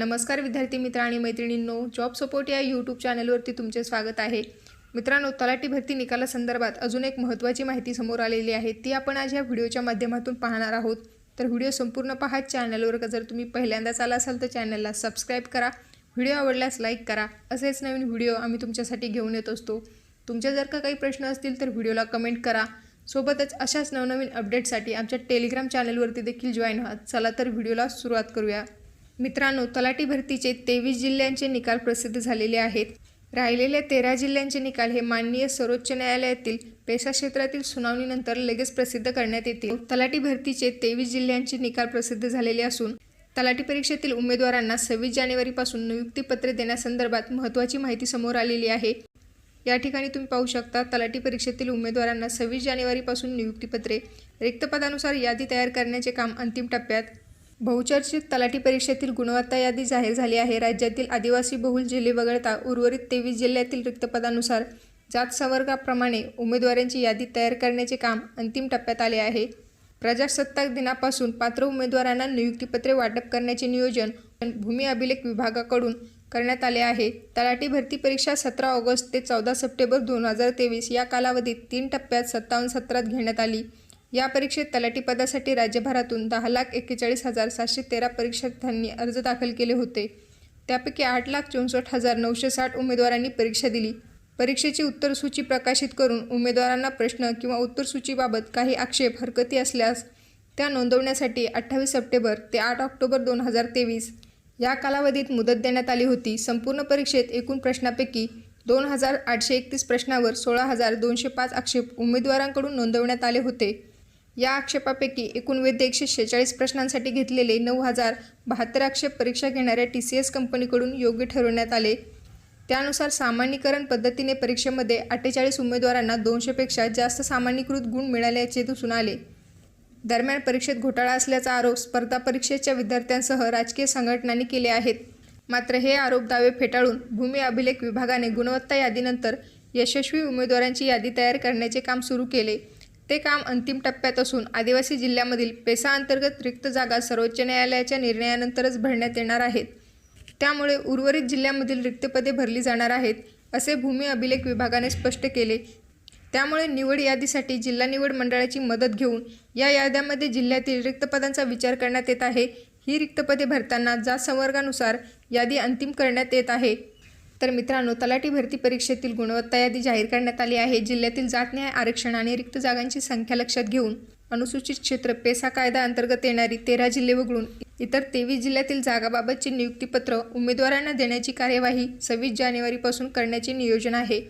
नमस्कार विद्यार्थी मित्र आणि मैत्रिणींनो जॉब सपोर्ट या यूट्यूब चॅनलवरती तुमचे स्वागत आहे. मित्रांनो तलाठी भरती निकालासंदर्भात अजून एक महत्त्वाची माहिती समोर आलेली आहे. ती आपण आज या व्हिडिओच्या माध्यमातून पाहणार आहोत. तर व्हिडिओ संपूर्ण पहा. चॅनलवर जर तुम्ही पहिल्यांदाच आला असाल तर चॅनलला सबस्क्राईब करा. व्हिडिओ आवडल्यास लाईक करा. असेच नवीन व्हिडिओ आम्ही तुमच्यासाठी घेऊन येत असतो. तुमच्या जर का काही प्रश्न असतील तर व्हिडिओला कमेंट करा. सोबतच अशाच नवनवीन अपडेटसाठी आमच्या टेलिग्राम चॅनलवरती देखील जॉईन व्हा. चला तर व्हिडिओला सुरुवात करूया. मित्रांनो तलाठी भरतीचे तेवीस जिल्ह्यांचे निकाल प्रसिद्ध झालेले आहेत. राहिलेल्या तेरा जिल्ह्यांचे निकाल हे माननीय सर्वोच्च न्यायालयातील पेशा क्षेत्रातील सुनावणीनंतर लगेच प्रसिद्ध करण्यात येतील. तलाठी भरतीचे तेवीस जिल्ह्यांचे निकाल प्रसिद्ध झालेले असून तलाठी परीक्षेतील उमेदवारांना सव्वीस जानेवारीपासून नियुक्तीपत्रे देण्यासंदर्भात महत्त्वाची माहिती समोर आलेली आहे. या ठिकाणी तुम्ही पाहू शकता तलाठी परीक्षेतील उमेदवारांना सव्वीस जानेवारीपासून नियुक्तीपत्रे. रिक्त पदानुसार यादी तयार करण्याचे काम अंतिम टप्प्यात बहुचर्चित तलाठी परीक्षेतील गुणवत्ता यादी जाहीर झाली आहे. राज्यातील आदिवासी बहुल जिल्हे वगळता उर्वरित तेवीस जिल्ह्यातील रिक्तपदानुसार जात संवर्गाप्रमाणे उमेदवारांची यादी तयार करण्याचे काम अंतिम टप्प्यात आले आहे. प्रजासत्ताक दिनापासून पात्र उमेदवारांना नियुक्तीपत्रे वाटप करण्याचे नियोजन भूमी अभिलेख विभागाकडून करण्यात आले आहे. तलाठी भरती परीक्षा सतरा ऑगस्ट ते चौदा सप्टेंबर दोन हजार तेवीस या कालावधीत तीन टप्प्यात सत्तावन्न सत्रात घेण्यात आली. या परीक्षेत तलाठी पदासाठी राज्यभरातून दहा लाख एक्केचाळीस हजार सातशे तेरा परीक्षार्थ्यांनी अर्ज दाखल केले होते. त्यापैकी आठ लाख चौसष्ट हजार नऊशे साठ उमेदवारांनी परीक्षा दिली. परीक्षेची उत्तरसूची प्रकाशित करून उमेदवारांना प्रश्न किंवा उत्तरसूचीबाबत काही आक्षेप हरकती असल्यास त्या नोंदवण्यासाठी अठ्ठावीस सप्टेंबर ते आठ ऑक्टोबर दोन हजार तेवीस या कालावधीत मुदत देण्यात आली होती. संपूर्ण परीक्षेत एकूण प्रश्नापैकी दोन हजार आठशे एकतीस प्रश्नावर सोळा हजार दोनशे पाच आक्षेप उमेदवारांकडून नोंदवण्यात आले होते. या आक्षेपापैकी एकूण वैध एकशे शेहेचाळीस प्रश्नांसाठी घेतलेले नऊ हजार बहात्तर आक्षेप परीक्षा घेणाऱ्या टी सी एस कंपनीकडून योग्य ठरवण्यात आले. त्यानुसार सामान्यीकरण पद्धतीने परीक्षेमध्ये अठ्ठेचाळीस उमेदवारांना दोनशेपेक्षा जास्त सामान्यीकृत गुण मिळाल्याचे दिसून आले. दरम्यान परीक्षेत घोटाळा असल्याचा आरोप स्पर्धा परीक्षेच्या विद्यार्थ्यांसह राजकीय संघटनांनी केले आहेत. मात्र हे आरोप दावे फेटाळून भूमी अभिलेख विभागाने गुणवत्ता यादीनंतर यशस्वी उमेदवारांची यादी तयार करण्याचे काम सुरू केले. ते काम अंतिम टप्प्यात असून आदिवासी जिल्ह्यामधील पेसा अंतर्गत रिक्त जागा सर्वोच्च न्यायालयाच्या निर्णयानंतरच भरण्यात येणार आहेत. त्यामुळे उर्वरित जिल्ह्यामधील रिक्तपदे भरली जाणार आहेत असे भूमी अभिलेख विभागाने स्पष्ट केले. त्यामुळे निवड यादीसाठी जिल्हा निवड मंडळाची मदत घेऊन या याद्यामध्ये जिल्ह्यातील रिक्त पदांचा विचार करण्यात येत आहे. ही रिक्त पदे भरताना जात संवर्गानुसार यादी अंतिम करण्यात येत आहे. तर मित्रांनो तलाठी भरती परीक्षेतील गुणवत्ता यादी जाहीर करण्यात आली आहे. जिल्ह्यातील जात न्याय आरक्षण आणि रिक्त जागांची संख्या लक्षात घेऊन अनुसूचित क्षेत्र पेसा कायदा अंतर्गत येणारी तेरा जिल्हे वगळून इतर तेवीस जिल्ह्यातील जागाबाबतचे नियुक्तीपत्र उमेदवारांना देण्याची कार्यवाही सव्वीस जानेवारीपासून करण्याचे नियोजन आहे.